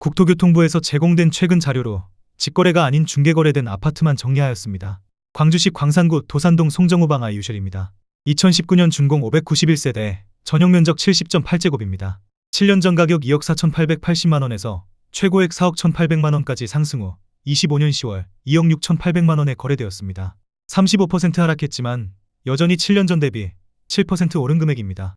국토교통부에서 제공된 최근 자료로 직거래가 아닌 중개거래된 아파트만 정리하였습니다. 광주시 광산구 도산동 송정호방 아이유실입니다. 2019년 준공 591세대, 전용 면적 70.8제곱입니다. 7년 전 가격 2억 4,880만 원에서 최고액 4억 1,800만 원까지 상승 후 25년 10월 2억 6,800만 원에 거래되었습니다. 35% 하락했지만 여전히 7년 전 대비 7% 오른 금액입니다.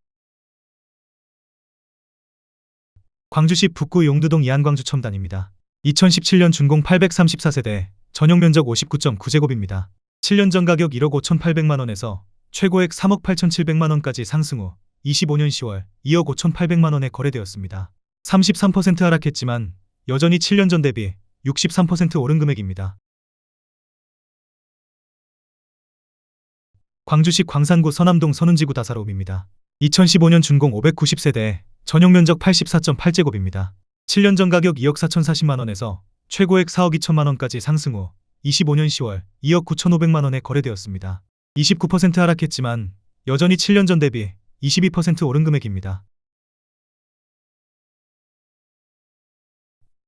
광주시 북구 용두동 이한광주 첨단입니다. 2017년 준공 834세대, 전용 면적 59.9제곱입니다. 7년 전 가격 1억 5,800만 원에서 최고액 3억 8,700만 원까지 상승 후 25년 10월 2억 5,800만 원에 거래되었습니다. 33% 하락했지만 여전히 7년 전 대비 63% 오른 금액입니다. 광주시 광산구 서남동 선운지구 다사로움입니다. 2015년 준공 590세대, 전용 면적 84.8제곱입니다. 7년 전 가격 2억 4,040만 원에서 최고액 4억 2천만 원까지 상승 후 25년 10월 2억 9,500만 원에 거래되었습니다. 29% 하락했지만 여전히 7년 전 대비 22% 오른 금액입니다.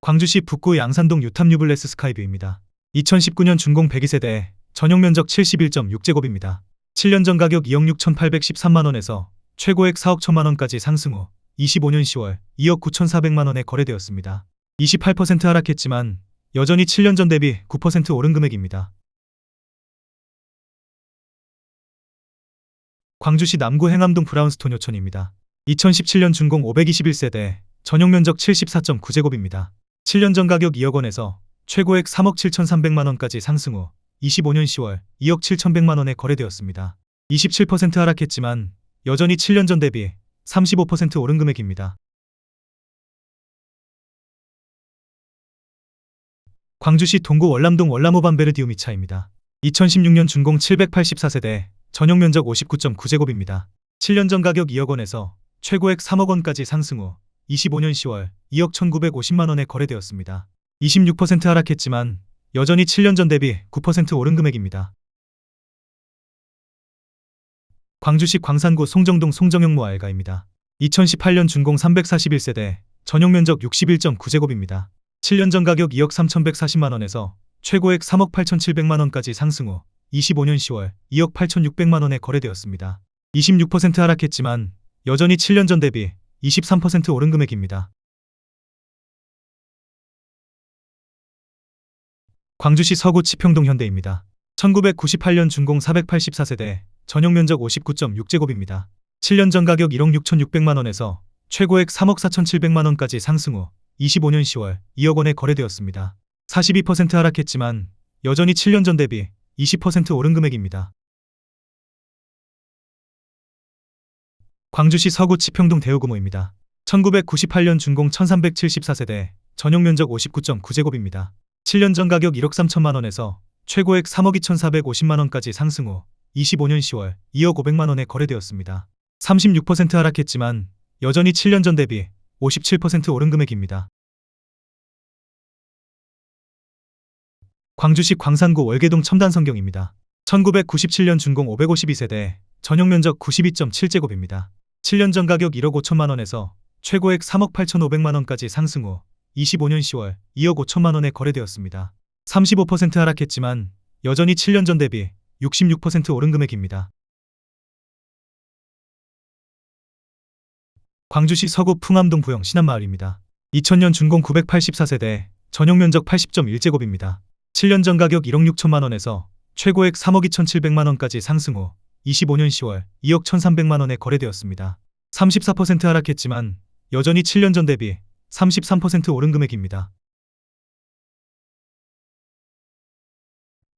광주시 북구 양산동 유탐유블레스 스카이뷰입니다. 2019년 준공 102세대, 전용 면적 71.6제곱입니다. 7년 전 가격 2억 6,813만 원에서 최고액 4억 1천만 원까지 상승 후 25년 10월 2억 9,400만 원에 거래되었습니다. 28% 하락했지만 여전히 7년 전 대비 9% 오른 금액입니다. 광주시 남구 행암동 브라운스톤 요촌입니다. 2017년 준공 521세대, 전용 면적 74.9제곱입니다. 7년 전 가격 2억 원에서 최고액 3억 7,300만 원까지 상승 후 25년 10월 2억 7,100만 원에 거래되었습니다. 27% 하락했지만 여전히 7년 전 대비 35% 오른 금액입니다. 광주시 동구 월남동 월남호 반베르디우미차입니다. 2016년 준공 784세대, 전용 면적 59.9제곱입니다. 7년 전 가격 2억 원에서 최고액 3억 원까지 상승 후 25년 10월 2억 1,950만 원에 거래되었습니다. 26% 하락했지만 여전히 7년 전 대비 9% 오른 금액입니다. 광주시 광산구 송정동 송정영모 알가입니다. 2018년 준공 341세대, 전용 면적 61.9제곱입니다. 7년 전 가격 2억 3,140만 원에서 최고액 3억 8,700만 원까지 상승 후 25년 10월 2억 8,600만 원에 거래되었습니다. 26% 하락했지만 여전히 7년 전 대비 23% 오른 금액입니다. 광주시 서구 치평동 현대입니다. 1998년 준공 484세대, 전용 면적 59.6제곱입니다. 7년 전 가격 1억 6,600만 원에서 최고액 3억 4,700만 원까지 상승 후 25년 10월 2억 원에 거래되었습니다. 42% 하락했지만 여전히 7년 전 대비 20% 오른 금액입니다. 광주시 서구 치평동 대우구모입니다. 1998년 준공 1374세대, 전용 면적 59.9제곱입니다. 7년 전 가격 1억 3천만 원에서 최고액 3억 2,450만 원까지 상승 후 25년 10월 2억 500만 원에 거래되었습니다. 36% 하락했지만 여전히 7년 전 대비 57% 오른 금액입니다. 광주시 광산구 월계동 첨단성경입니다. 1997년 준공 552세대, 전용 면적 92.7제곱입니다. 7년 전 가격 1억 5천만 원에서 최고액 3억 8,500만 원까지 상승 후 25년 10월 2억 5천만 원에 거래되었습니다. 35% 하락했지만 여전히 7년 전 대비 66% 오른 금액입니다. 광주시 서구 풍암동 부영 신안마을입니다. 2000년 준공 984세대, 전용 면적 80.1제곱입니다. 7년 전 가격 1억 6천만 원에서 최고액 3억 2,700만 원까지 상승 후 25년 10월 2억 1,300만 원에 거래되었습니다. 34% 하락했지만 여전히 7년 전 대비 33% 오른 금액입니다.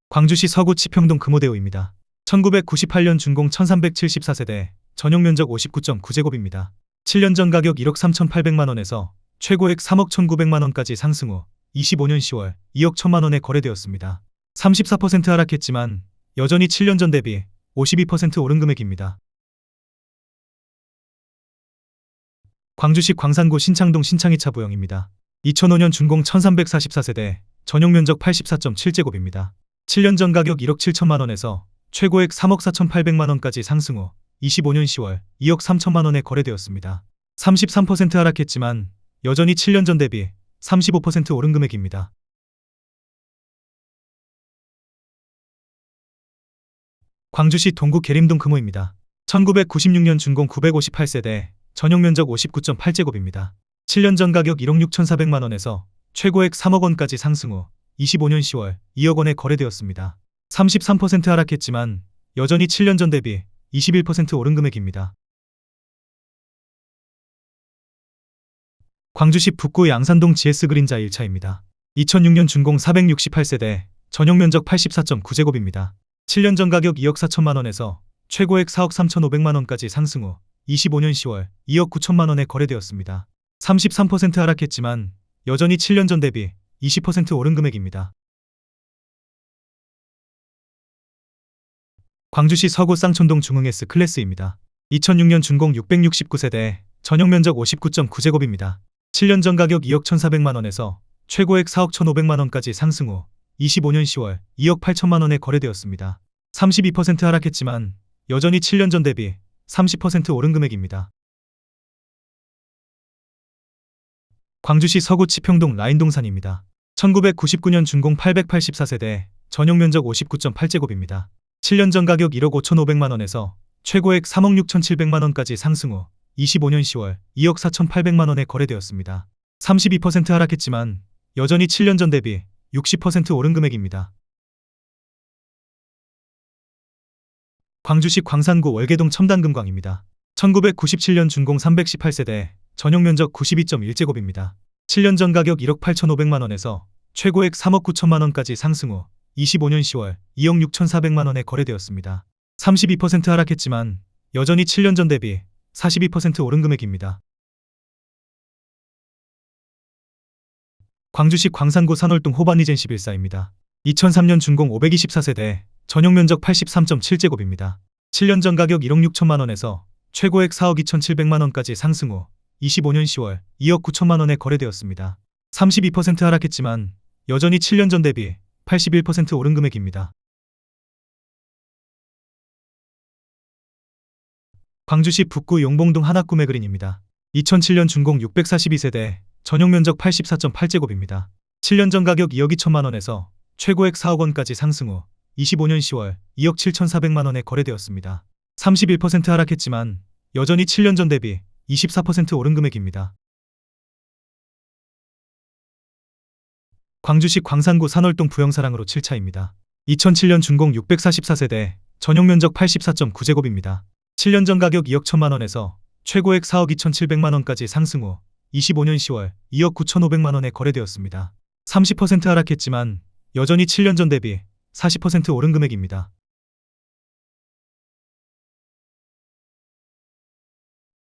광주시 서구 치평동 금호대우입니다. 1998년 준공 1374세대, 전용 면적 59.9제곱입니다. 7년 전 가격 1억 3,800만 원에서 최고액 3억 1,900만 원까지 상승 후 25년 10월 2억 1천만 원에 거래되었습니다. 34% 하락했지만 여전히 7년 전 대비 52% 오른 금액입니다. 광주시 광산구 신창동 신창이 차 부영입니다. 2005년 준공 1344세대, 전용 면적 84.7제곱입니다. 7년 전 가격 1억 7천만 원에서 최고액 3억 4,800만 원까지 상승 후 25년 10월 2억 3천만 원에 거래되었습니다. 33% 하락했지만 여전히 7년 전 대비 35% 오른 금액입니다. 광주시 동구 계림동 금호입니다. 1996년 준공 958세대, 전용 면적 59.8제곱입니다. 7년 전 가격 1억 6,400만 원에서 최고액 3억 원까지 상승 후 25년 10월 2억 원에 거래되었습니다. 33% 하락했지만 여전히 7년 전 대비 21% 오른 금액입니다. 광주시 북구 양산동 GS 그린자 1차입니다. 2006년 준공 468세대, 전용 면적 84.9제곱입니다. 7년 전 가격 2억 4천만 원에서 최고액 4억 3,500만 원까지 상승 후 25년 10월 2억 9천만 원에 거래되었습니다. 33% 하락했지만 여전히 7년 전 대비 20% 오른 금액입니다. 광주시 서구 쌍촌동 중흥 S 클래스입니다. 2006년 준공 669세대, 전용 면적 59.9제곱입니다. 7년 전 가격 2억 1,400만 원에서 최고액 4억 1,500만 원까지 상승 후 25년 10월 2억 8천만 원에 거래되었습니다. 32% 하락했지만 여전히 7년 전 대비 30% 오른 금액입니다. 광주시 서구 치평동 라인동산입니다. 1999년 준공 884세대, 전용 면적 59.8제곱입니다. 7년 전 가격 1억 5,500만 원에서 최고액 3억 6,700만 원까지 상승 후 25년 10월 2억 4,800만 원에 거래되었습니다. 32% 하락했지만 여전히 7년 전 대비 60% 오른 금액입니다. 광주시 광산구 월계동 첨단금광입니다. 1997년 준공 318세대, 전용 면적 92.1제곱입니다. 7년 전 가격 1억 8,500만 원에서 최고액 3억 9천만 원까지 상승 후 25년 10월 2억 6,400만 원에 거래되었습니다. 32% 하락했지만 여전히 7년 전 대비 42% 오른 금액입니다. 광주시 광산구 산월동 호반이젠 11사입니다. 2003년 준공 524세대, 전용 면적 83.7제곱입니다. 7년 전 가격 1억 6천만 원에서 최고액 4억 2,700만 원까지 상승 후 25년 10월 2억 9천만 원에 거래되었습니다. 32% 하락했지만 여전히 7년 전 대비 81% 오른 금액입니다. 광주시 북구 용봉동 하나꿈의 그린입니다. 2007년 준공 642세대, 전용 면적 84.8제곱입니다. 7년 전 가격 2억 2천만 원에서 최고액 4억 원까지 상승 후 25년 10월 2억 7,400만 원에 거래되었습니다. 31% 하락했지만 여전히 7년 전 대비 24% 오른 금액입니다. 광주시 광산구 산월동 부영사랑으로 7차입니다. 2007년 준공 644세대, 전용 면적 84.9제곱입니다. 7년 전 가격 2억 1천만 원에서 최고액 4억 2,700만 원까지 상승 후 25년 10월 2억 9,500만 원에 거래되었습니다. 30% 하락했지만 여전히 7년 전 대비 40% 오른 금액입니다.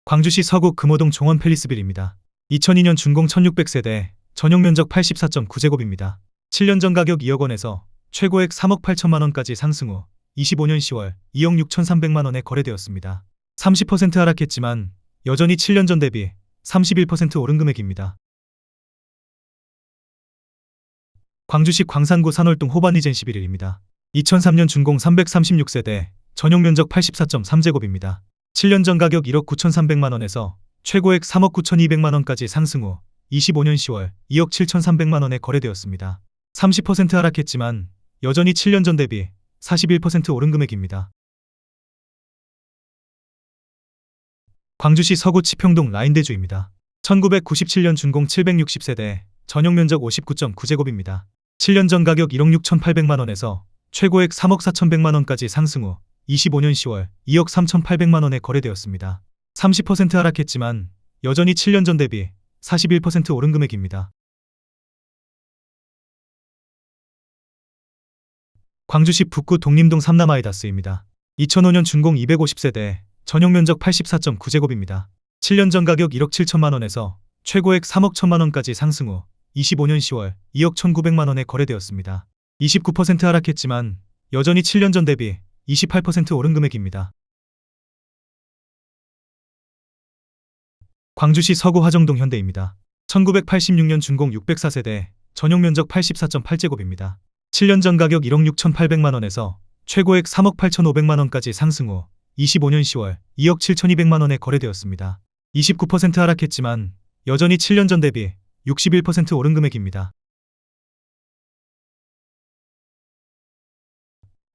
광주시 서구 금호동 종원 팰리스빌입니다. 2002년 준공 1600세대, 전용 면적 84.9제곱입니다. 7년 전 가격 2억 원에서 최고액 3억 8천만 원까지 상승 후 25년 10월 2억 6,300만 원에 거래되었습니다. 30% 하락했지만 여전히 7년 전 대비 31% 오른 금액입니다. 광주시 광산구 산월동 호반이젠 11일입니다. 2003년 준공 336세대, 전용 면적 84.3제곱입니다. 7년 전 가격 1억 9,300만 원에서 최고액 3억 9,200만 원까지 상승 후 25년 10월 2억 7,300만 원에 거래되었습니다. 30% 하락했지만 여전히 7년 전 대비 41% 오른 금액입니다. 광주시 서구 치평동 라인대주입니다. 1997년 준공 760세대, 전용 면적 59.9제곱입니다. 7년 전 가격 1억 6,800만 원에서 최고액 3억 4,100만 원까지 상승 후 25년 10월 2억 3,800만 원에 거래되었습니다. 30% 하락했지만 여전히 7년 전 대비 41% 오른 금액입니다. 광주시 북구 독림동 삼남아이다스입니다. 2005년 준공 250세대, 전용 면적 84.9제곱입니다. 7년 전 가격 1억 7천만 원에서 최고액 3억 1천만 원까지 상승 후 25년 10월 2억 1,900만 원에 거래되었습니다. 29% 하락했지만 여전히 7년 전 대비 28% 오른 금액입니다. 광주시 서구 화정동 현대입니다. 1986년 준공 604세대, 전용 면적 84.8제곱입니다. 7년 전 가격 1억 6,800만 원에서 최고액 3억 8,500만 원까지 상승 후 25년 10월 2억 7,200만 원에 거래되었습니다. 29% 하락했지만 여전히 7년 전 대비 61% 오른 금액입니다.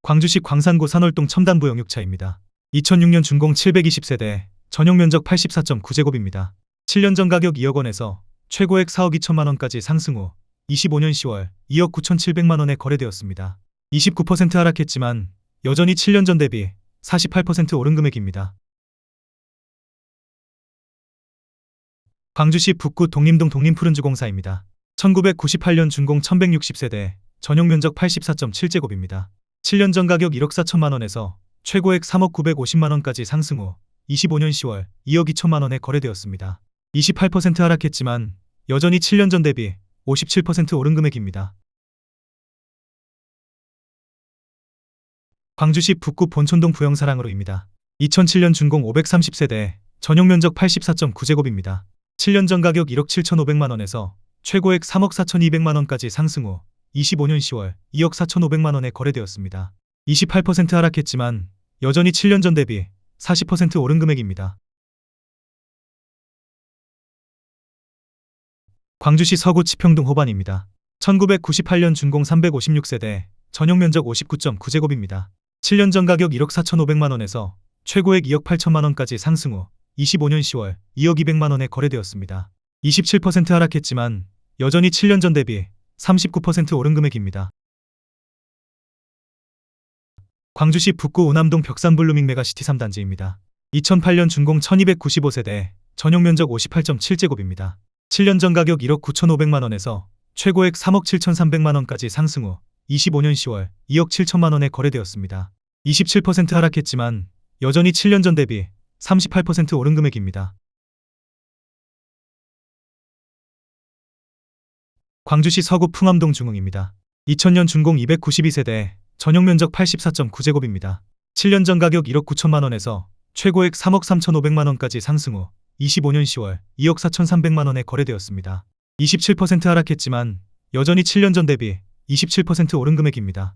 광주시 광산구 산월동 첨단부 영육차입니다. 2006년 준공 720세대, 전용 면적 84.9제곱입니다. 7년 전 가격 2억 원에서 최고액 4억 2천만 원까지 상승 후 25년 10월 2억 9,700만 원에 거래되었습니다. 29% 하락했지만 여전히 7년 전 대비 48% 오른 금액입니다. 광주시 북구 독림동 독림푸른주공사입니다. 1998년 준공 1160세대, 전용 면적 84.7제곱입니다. 7년 전 가격 1억 4천만 원에서 최고액 3억 950만 원까지 상승 후 25년 10월 2억 2천만 원에 거래되었습니다. 28% 하락했지만 여전히 7년 전 대비 57% 오른 금액입니다. 광주시 북구 본촌동 부영사랑으로입니다. 2007년 준공 530세대, 전용 면적 84.9제곱입니다. 7년 전 가격 1억 7,500만 원에서 최고액 3억 4,200만 원까지 상승 후 25년 10월 2억 4,500만 원에 거래되었습니다. 28% 하락했지만 여전히 7년 전 대비 40% 오른 금액입니다. 광주시 서구 치평동 호반입니다. 1998년 준공 356세대, 전용 면적 59.9제곱입니다. 7년 전 가격 1억 4,500만 원에서 최고액 2억 8천만 원까지 상승 후 25년 10월 2억 200만 원에 거래되었습니다. 27% 하락했지만 여전히 7년 전 대비 39% 오른 금액입니다. 광주시 북구 오남동 벽산블루밍 메가시티 3단지입니다. 2008년 준공 1295세대, 전용 면적 58.7제곱입니다. 7년 전 가격 1억 9,500만 원에서 최고액 3억 7,300만 원까지 상승 후 25년 10월 2억 7천만 원에 거래되었습니다. 27% 하락했지만 여전히 7년 전 대비 38% 오른 금액입니다. 광주시 서구 풍암동 중흥입니다. 2000년 준공 292세대, 전용 면적 84.9제곱입니다. 7년 전 가격 1억 9천만 원에서 최고액 3억 3,500만 원까지 상승 후 25년 10월 2억 4,300만 원에 거래되었습니다. 27% 하락했지만 여전히 7년 전 대비 27% 오른 금액입니다.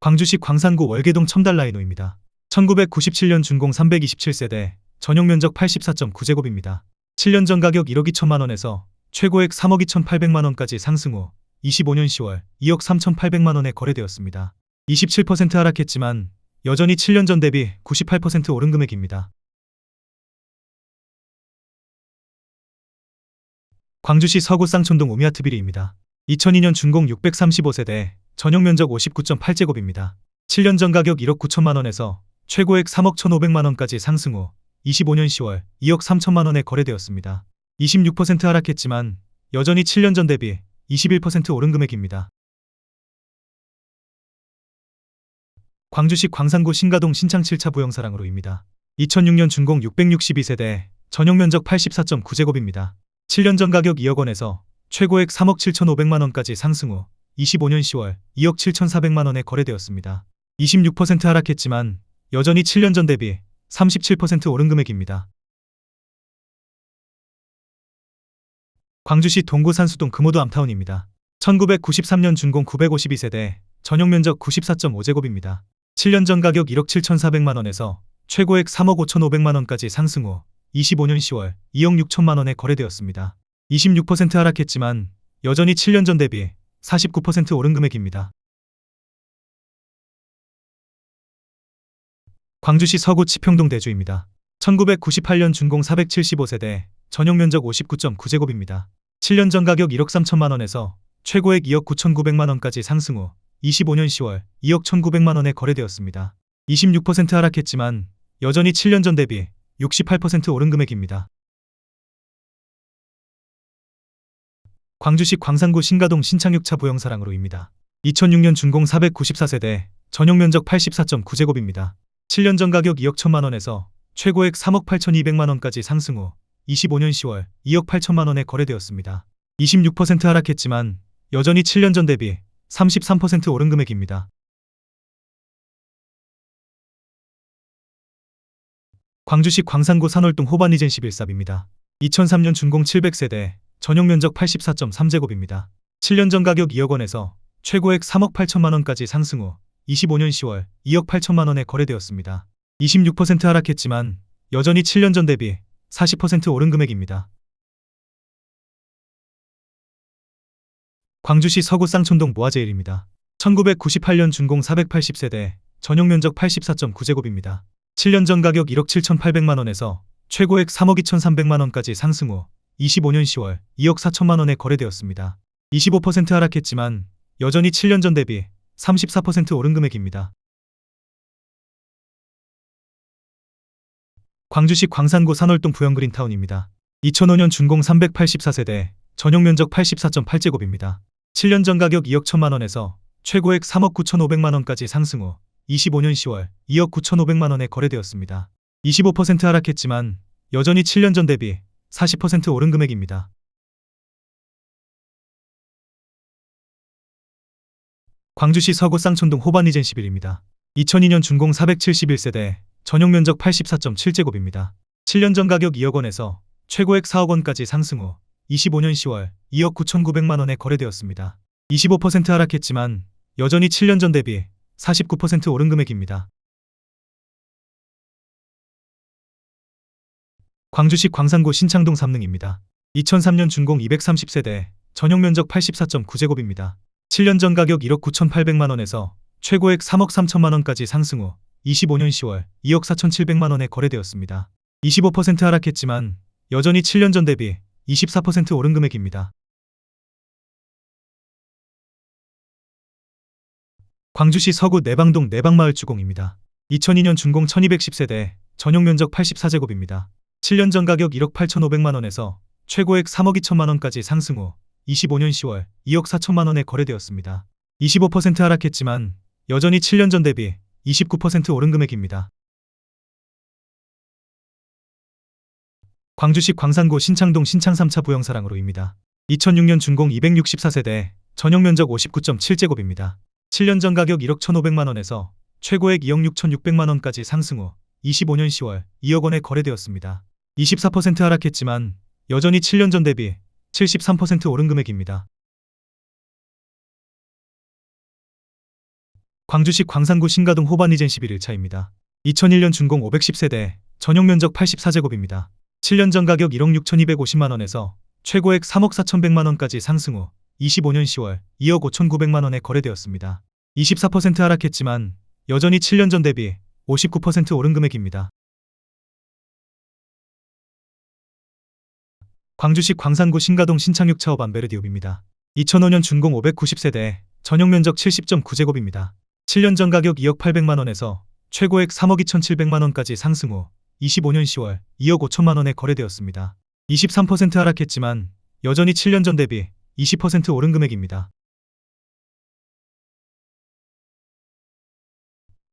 광주시 광산구 월계동 첨달라이노입니다. 1997년 준공 327세대, 전용 면적 84.9제곱입니다. 7년 전 가격 1억 2천만 원에서 최고액 3억 2,800만 원까지 상승 후 25년 10월 2억 3,800만 원에 거래되었습니다. 27% 하락했지만 여전히 7년 전 대비 98% 오른 금액입니다. 광주시 서구 쌍촌동 우미아트 비리입니다. 2002년 준공 635세대, 전용 면적 59.8제곱입니다. 7년 전 가격 1억 9천만 원에서 최고액 3억 1,500만 원까지 상승 후 25년 10월 2억 3천만 원에 거래되었습니다. 26% 하락했지만 여전히 7년 전 대비 21% 오른 금액입니다. 광주시 광산구 신가동 신창 7차 부영사랑으로입니다. 2006년 준공 662세대, 전용 면적 84.9제곱입니다. 7년 전 가격 2억 원에서 최고액 3억 7,500만 원까지 상승 후 25년 10월 2억 7,400만 원에 거래되었습니다. 26% 하락했지만 여전히 7년 전 대비 37% 오른 금액입니다. 광주시 동구 산수동 금호도 암타운입니다. 1993년 준공 952세대, 전용 면적 94.5제곱입니다. 7년 전 가격 1억 7,400만 원에서 최고액 3억 5,500만 원까지 상승 후 25년 10월 2억 6천만 원에 거래되었습니다. 26% 하락했지만 여전히 7년 전 대비 49% 오른 금액입니다. 광주시 서구 치평동 대주입니다. 1998년 준공 475세대, 전용 면적 59.9제곱입니다. 7년 전 가격 1억 3천만 원에서 최고액 2억 9,900만 원까지 상승 후 25년 10월 2억 1,900만 원에 거래되었습니다. 26% 하락했지만 여전히 7년 전 대비 68% 오른 금액입니다. 광주시 광산구 신가동 신창육차 부영사랑으로입니다. 2006년 준공 494세대, 전용 면적 84.9제곱입니다. 7년 전 가격 2억 1천만 원에서 최고액 3억 8,200만 원까지 상승 후 25년 10월 2억 8천만 원에 거래되었습니다. 26% 하락했지만 여전히 7년 전 대비 33% 오른 금액입니다. 광주시 광산구 산월동 호반이젠 11삽입니다. 2003년 준공 700세대, 전용 면적 84.3제곱입니다. 7년 전 가격 2억 원에서 최고액 3억 8천만 원까지 상승 후 25년 10월 2억 8천만 원에 거래되었습니다. 26% 하락했지만 여전히 7년 전 대비 40% 오른 금액입니다. 광주시 서구 쌍촌동 모아제일입니다. 1998년 준공 480세대, 전용 면적 84.9제곱입니다. 7년 전 가격 1억 7,800만 원에서 최고액 3억 2,300만 원까지 상승 후 25년 10월 2억 4천만 원에 거래되었습니다. 25% 하락했지만 여전히 7년 전 대비 34% 오른 금액입니다. 광주시 광산구 산월동 부영그린타운입니다. 2005년 준공 384세대, 전용 면적 84.8제곱입니다. 7년 전 가격 2억 1천만 원에서 최고액 3억 9,500만 원까지 상승 후 25년 10월 2억 9,500만 원에 거래되었습니다. 25% 하락했지만 여전히 7년 전 대비 40% 오른 금액입니다. 광주시 서구 쌍촌동 호반리젠 11입니다. 2002년 준공 471세대, 전용 면적 84.7제곱입니다. 7년 전 가격 2억 원에서 최고액 4억 원까지 상승 후 25년 10월 2억 9,900만 원에 거래되었습니다. 25% 하락했지만 여전히 7년 전 대비 49% 오른 금액입니다. 광주시 광산구 신창동 삼릉입니다. 2003년 준공 230세대, 전용 면적 84.9제곱입니다. 7년 전 가격 1억 9,800만 원에서 최고액 3억 3천만 원까지 상승 후 25년 10월 2억 4,700만 원에 거래되었습니다. 25% 하락했지만 여전히 7년 전 대비 24% 오른 금액입니다. 광주시 서구 내방동 내방마을 주공입니다. 2002년 준공 1210세대, 전용 면적 84제곱입니다. 7년 전 가격 1억 8,500만 원에서 최고액 3억 2천만 원까지 상승 후 25년 10월 2억 4천만 원에 거래되었습니다. 25% 하락했지만 여전히 7년 전 대비 29% 오른 금액입니다. 광주시 광산구 신창동 신창 3차 부영사랑으로입니다. 2006년 준공 264세대, 전용 면적 59.7제곱입니다. 7년 전 가격 1억 1,500만 원에서 최고액 2억 6,600만 원까지 상승 후 25년 10월 2억 원에 거래되었습니다. 24% 하락했지만 여전히 7년 전 대비 73% 오른 금액입니다. 광주시 광산구 신가동 호반이젠 11일 차입니다. 2001년 준공 510세대, 전용 면적 84제곱입니다. 7년 전 가격 1억 6,250만 원에서 최고액 3억 4,100만 원까지 상승 후 25년 10월 2억 5,900만 원에 거래되었습니다. 24% 하락했지만 여전히 7년 전 대비 59% 오른 금액입니다. 광주시 광산구 신가동 신창육 차업 안베르디옵입니다. 2005년 준공 590세대, 전용 면적 70.9제곱입니다. 7년 전 가격 2억 800만 원에서 최고액 3억 2,700만 원까지 상승 후 25년 10월 2억 5천만 원에 거래되었습니다. 23% 하락했지만 여전히 7년 전 대비 20% 오른 금액입니다.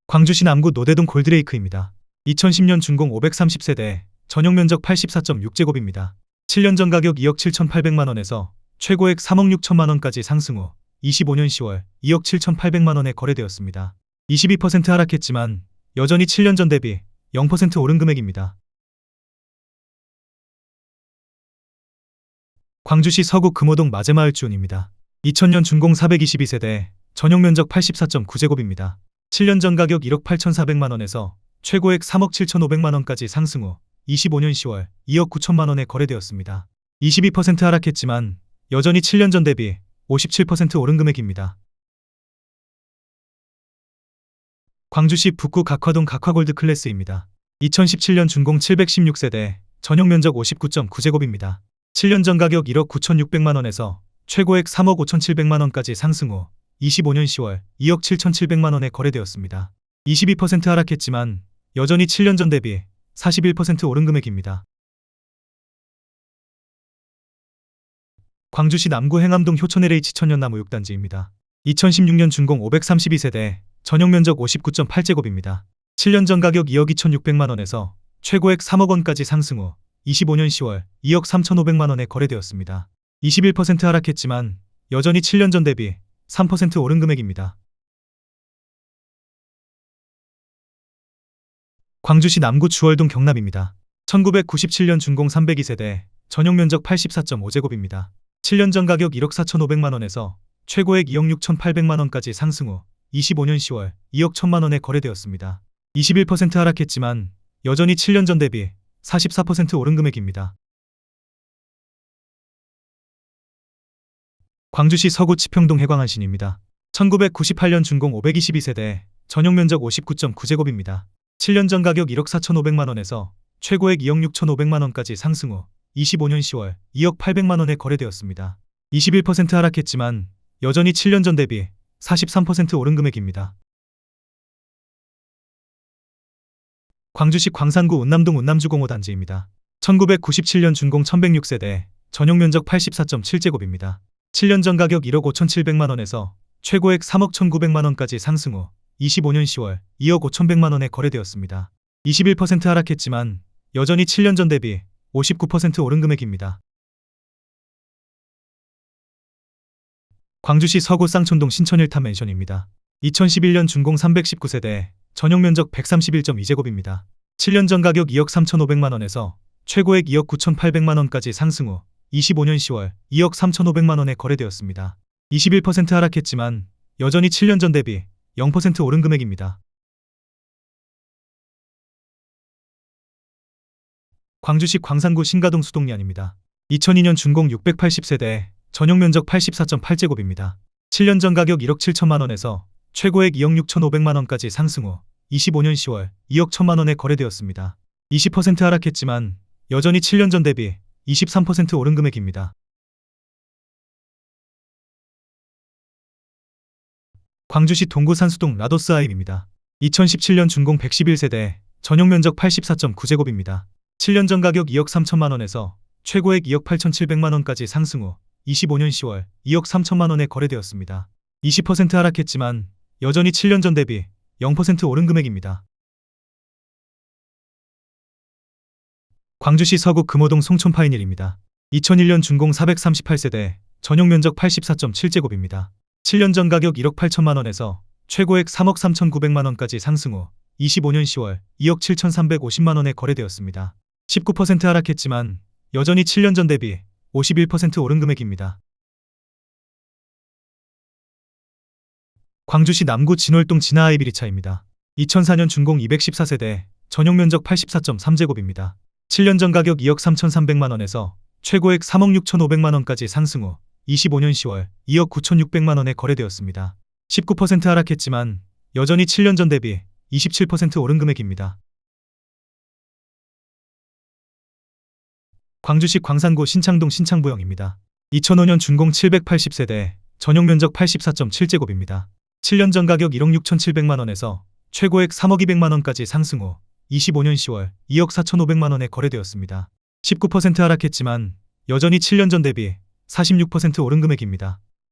광주시 남구 노대동 골드레이크입니다. 2010년 준공 530세대, 전용 면적 84.6제곱입니다. 7년 전 가격 2억 7,800만 원에서 최고액 3억 6천만 원까지 상승 후 25년 10월 2억 7,800만 원에 거래되었습니다. 22% 하락했지만 여전히 7년 전 대비 0% 오른 금액입니다. 광주시 서구 금호동 마제마을 주운입니다. 2000년 준공 422세대, 전용 면적 84.9제곱입니다. 7년 전 가격 1억 8,400만 원에서 최고액 3억 7,500만 원까지 상승 후 25년 10월 2억 9천만 원에 거래되었습니다. 22% 하락했지만 여전히 7년 전 대비 57% 오른 금액입니다. 광주시 북구 각화동 각화골드 클래스입니다. 2017년 준공 716세대, 전용 면적 59.9제곱입니다. 7년 전 가격 1억 9,600만 원에서 최고액 3억 5,700만 원까지 상승 후 25년 10월 2억 7,700만 원에 거래되었습니다. 22% 하락했지만 여전히 7년 전 대비 41% 오른 금액입니다. 광주시 남구 행암동 효천 LH 천연나무 6단지입니다. 2016년 준공 532세대, 전용 면적 59.8제곱입니다. 7년 전 가격 2억 2,600만 원에서 최고액 3억 원까지 상승 후 25년 10월 2억 3,500만 원에 거래되었습니다. 21% 하락했지만 여전히 7년 전 대비 3% 오른 금액입니다. 광주시 남구 주월동 경남입니다. 1997년 준공 302세대, 전용 면적 84.5제곱입니다. 7년 전 가격 1억 4,500만 원에서 최고액 2억 6,800만 원까지 상승 후 25년 10월 2억 1천만 원에 거래되었습니다. 21% 하락했지만 여전히 7년 전 대비 44% 오른 금액입니다. 광주시 서구 치평동 해광안신입니다. 1998년 준공 522세대, 전용 면적 59.9제곱입니다. 7년 전 가격 1억 4,500만 원에서 최고액 2억 6,500만 원까지 상승 후 25년 10월 2억 800만 원에 거래되었습니다. 21% 하락했지만 여전히 7년 전 대비 43% 오른 금액입니다. 광주시 광산구 운남동 운남주공호 단지입니다. 1997년 준공 1106세대, 전용 면적 84.7제곱입니다. 7년 전 가격 1억 5,700만 원에서 최고액 3억 1,900만 원까지 상승 후 25년 10월 2억 5,100만 원에 거래되었습니다. 21% 하락했지만 여전히 7년 전 대비 59% 오른 금액입니다. 광주시 서구 쌍촌동 신천 1타 맨션입니다. 2011년 준공 319세대, 전용 면적 131.2제곱입니다. 7년 전 가격 2억 3,500만 원에서 최고액 2억 9,800만 원까지 상승 후 25년 10월 2억 3,500만 원에 거래되었습니다. 21% 하락했지만 여전히 7년 전 대비 0% 오른 금액입니다. 광주시 광산구 신가동 수동리안입니다. 2002년 준공 680세대, 전용 면적 84.8제곱입니다. 7년 전 가격 1억 7천만 원에서 최고액 2억 6천5백만 원까지 상승 후 25년 10월 2억 1천만 원에 거래되었습니다. 20% 하락했지만 여전히 7년 전 대비 23% 오른 금액입니다. 광주시 동구 산수동 라도스 아임입니다. 2017년 준공 111세대, 전용 면적 84.9제곱입니다. 7년 전 가격 2억 3천만 원에서 최고액 2억 8천7백만 원까지 상승 후 25년 10월 2억 3천만 원에 거래되었습니다. 20% 하락했지만 여전히 7년 전 대비 0% 오른 금액입니다. 광주시 서구 금호동 송촌 파이닐입니다. 2001년 준공 438세대, 전용 면적 84.7제곱입니다. 7년 전 가격 1억 8천만 원에서 최고액 3억 3천9백만 원까지 상승 후 25년 10월 2억 7천3백오십만 원에 거래되었습니다. 19% 하락했지만 여전히 7년 전 대비 51% 오른 금액입니다. 광주시 남구 진월동 진화아이비리차입니다. 2004년 준공 214세대, 전용 면적 84.3제곱입니다. 7년 전 가격 2억 3,300만 원에서 최고액 3억 6,500만 원까지 상승 후 25년 10월 2억 9,600만 원에 거래되었습니다. 19% 하락했지만 여전히 7년 전 대비 27% 오른 금액입니다. 광주시 광산구 신창동 신창부영입니다. 2005년 준공 780세대, 전용 면적 84.7제곱입니다. 7년 전 가격 1억 6,700만 원에서 최고액 3억 200만 원까지 상승 후 25년 10월 2억 4,500만 원에 거래되었습니다. 19% 하락했지만 여전히 7년 전 대비 46% 오른 금액입니다.